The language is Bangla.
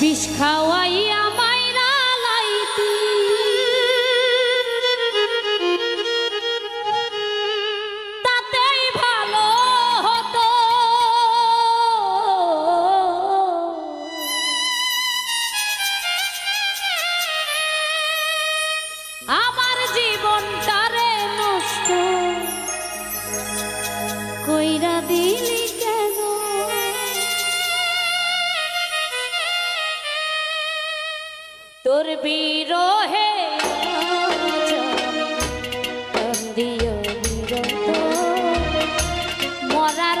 বিষ খাওয়াইয়া মাইরা লাইতি তাতেই ভালো হতো। আমার জীবনটারে নষ্ট কইরা দিলি তোর বিরহে মরার